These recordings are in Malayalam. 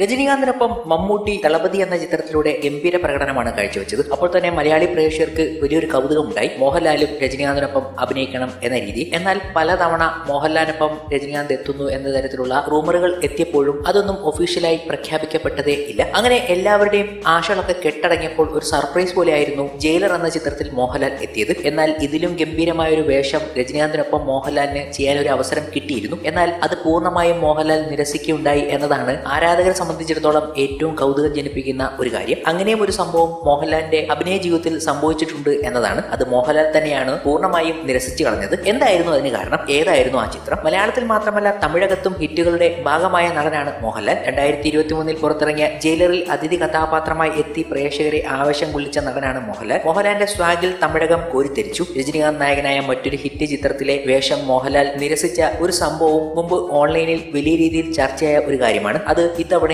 രജനീകാന്തിനൊപ്പം മമ്മൂട്ടി തളപതി എന്ന ചിത്രത്തിലൂടെ ഗംഭീര പ്രകടനമാണ് കാഴ്ചവെച്ചത്. അപ്പോൾ തന്നെ മലയാളി പ്രേക്ഷകർക്ക് വലിയൊരു കൗതുകമുണ്ടായി. മോഹൻലാലും രജനീകാന്തിനൊപ്പം അഭിനയിക്കണം എന്ന രീതി. എന്നാൽ പലതവണ മോഹൻലാലിനൊപ്പം രജനീകാന്ത് എത്തുന്നു എന്ന തരത്തിലുള്ള റൂമറുകൾ എത്തിയപ്പോഴും അതൊന്നും ഒഫീഷ്യലായി പ്രഖ്യാപിക്കപ്പെട്ടതേ ഇല്ല. അങ്ങനെ എല്ലാവരുടെയും ആശകളൊക്കെ കെട്ടടങ്ങിയപ്പോൾ ഒരു സർപ്രൈസ് പോലെയായിരുന്നു ജയിലർ എന്ന ചിത്രത്തിൽ മോഹൻലാൽ എത്തിയത്. എന്നാൽ ഇതിലും ഗംഭീരമായ ഒരു വേഷം രജനീകാന്തിനൊപ്പം മോഹൻലാലിന് ചെയ്യാൻ ഒരു അവസരം കിട്ടിയിരുന്നു. എന്നാൽ അത് പൂർണമായും മോഹൻലാൽ നിരസിക്കുകയുണ്ടായി എന്നതാണ് ആരാധകരെ സംബന്ധിച്ചിടത്തോളം ഏറ്റവും കൗതുകം ജനിപ്പിക്കുന്ന ഒരു കാര്യം. അങ്ങനെയും ഒരു സംഭവം മോഹൻലാലിന്റെ അഭിനയ ജീവിതത്തിൽ സംഭവിച്ചിട്ടുണ്ട് എന്നതാണ്. അത് മോഹൻലാൽ തന്നെയാണ് പൂർണമായും നിരസിച്ചു കളഞ്ഞത്. എന്തായിരുന്നു അതിന് കാരണം? ഏതായിരുന്നു ആ ചിത്രം? മലയാളത്തിൽ മാത്രമല്ല തമിഴകത്തും ഹിറ്റുകളുടെ ഭാഗമായ നടനാണ് മോഹൻലാൽ. രണ്ടായിരത്തി ഇരുപത്തി മൂന്നിൽ പുറത്തിറങ്ങിയ ജയിലറിൽ അതിഥി കഥാപാത്രമായി എത്തി പ്രേക്ഷകരെ ആവേശം കൊള്ളിച്ച നടനാണ് മോഹൻലാൽ. മോഹൻലാലിന്റെ സ്വാഗിൽ തമിഴകം കോരിത്തിരിച്ചു. രജനീകാന്ത് നായകനായ മറ്റൊരു ഹിറ്റ് ചിത്രത്തിലെ വേഷം മോഹൻലാൽ നിരസിച്ച ഒരു സംഭവവും മുമ്പ് ഓൺലൈനിൽ വലിയ രീതിയിൽ ചർച്ചയായ ഒരു കാര്യമാണ്. അത്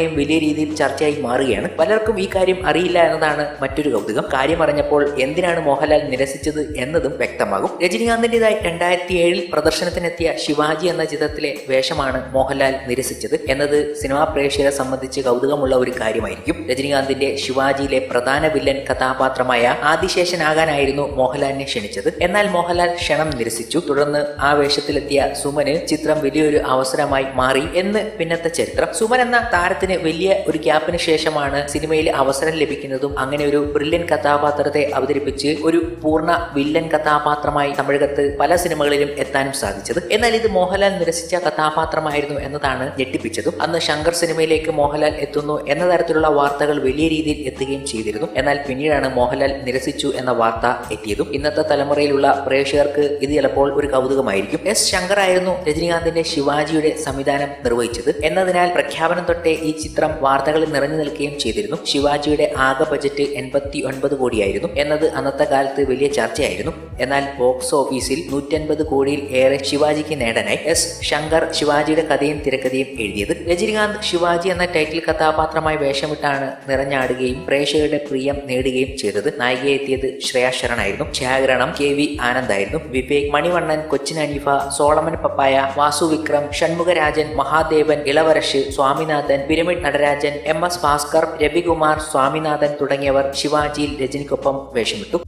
ഇത്തവണയും വലിയ രീതിയിൽ ചർച്ചയായി മാറുകയാണ്. പലർക്കും ഈ കാര്യം അറിയില്ല എന്നതാണ് മറ്റൊരു കൗതുകം. കാര്യം അറിഞ്ഞപ്പോൾ എന്തിനാണ് മോഹൻലാൽ നിരസിച്ചത് എന്നതും വ്യക്തമാകും. രജനീകാന്തിന്റേതായി രണ്ടായിരത്തി ഏഴിൽ പ്രദർശനത്തിനെത്തിയ ശിവാജി എന്ന ചിത്രത്തിലെ വേഷമാണ് മോഹൻലാൽ നിരസിച്ചത് എന്നത് സിനിമാ പ്രേക്ഷകരെ സംബന്ധിച്ച് കൗതുകമുള്ള ഒരു കാര്യമായിരിക്കും. രജനീകാന്തിന്റെ ശിവാജിയിലെ പ്രധാന വില്ലൻ കഥാപാത്രമായ ആദിശേഷനാകാനായിരുന്നു മോഹൻലാലിനെ ക്ഷണിച്ചത്. എന്നാൽ മോഹൻലാൽ ക്ഷണം നിരസിച്ചു. തുടർന്ന് ആ വേഷത്തിലെത്തിയ സുമന് ചിത്രം വലിയൊരു അവസരമായി മാറി എന്ന് പിന്നത്തെ ചരിത്രം. സുമൻ എന്ന താരത്തിന് വലിയ ഒരു ഗ്യാപ്പിന് ശേഷമാണ് സിനിമയിൽ അവസരം ലഭിക്കുന്നതും അങ്ങനെ ഒരു ബ്രില്യൻ കഥാപാത്രത്തെ അവതരിപ്പിച്ച് ഒരു പൂർണ വില്ലൻ കഥാപാത്രമായി തമിഴകത്ത് പല സിനിമകളിലും എത്താനും സാധിച്ചത്. എന്നാൽ ഇത് മോഹൻലാൽ നിരസിച്ച കഥാപാത്രമായിരുന്നു എന്നതാണ് ഞെട്ടിപ്പിച്ചതും. അന്ന് ശങ്കർ സിനിമയിലേക്ക് മോഹൻലാൽ എത്തുന്നു എന്ന തരത്തിലുള്ള വാർത്തകൾ വലിയ രീതിയിൽ എത്തുകയും ചെയ്തിരുന്നു. എന്നാൽ പിന്നീടാണ് മോഹൻലാൽ നിരസിച്ചു എന്ന വാർത്ത എത്തിയതും. ഇന്നത്തെ തലമുറയിലുള്ള പ്രേക്ഷകർക്ക് ഇത് ചിലപ്പോൾ ഒരു കൗതുകമായിരിക്കും. എസ് ശങ്കർ ആയിരുന്നു രജനീകാന്തിന്റെ ശിവാജിയുടെ സംവിധാനം നിർവഹിച്ചത്. എന്നതിനാൽ പ്രഖ്യാപനം തൊട്ടേ ഈ ചിത്രം വാർത്തകളിൽ നിറഞ്ഞു നിൽക്കുകയും ചെയ്തിരുന്നു. ശിവാജിയുടെ ആകെ ബജറ്റ് എൺപത്തി ഒൻപത് കോടിയായിരുന്നു. എന്നത് അന്നത്തെ കാലത്ത് വലിയ ചർച്ചയായിരുന്നു. എന്നാൽ ബോക്സ് ഓഫീസിൽ നൂറ്റൻപത് കോടിയിൽ ഏറെ ശിവാജിക്ക് നേടാനായി എസ് ശങ്കർ ശിവാജിയുടെ കഥയും തിരക്കഥയും എഴുതിയത്. രജനീകാന്ത് ശിവാജി എന്ന ടൈറ്റിൽ കഥാപാത്രമായി വേഷമിട്ടാണ് നിറഞ്ഞാടുകയും പ്രേക്ഷകരുടെ പ്രിയം നേടുകയും ചെയ്തത്. നായികയെ എത്തിയത് ശ്രേയ ശരണായിരുന്നു. ഛായാഗ്രഹണം K V ആനന്ദായിരുന്നു. Vivek Manivannan Cochin Haneefa Solomon Pappaiah Vasu Vikram Shanmugarajan Mahadevan Ilavarasu Swaminathan pyramid Natarajan M S Bhaskar Ravikumar Swaminathan തുടങ്ങിയവർ ശിവാജിയിൽ രജനിക്കൊപ്പം വേഷമിട്ടു.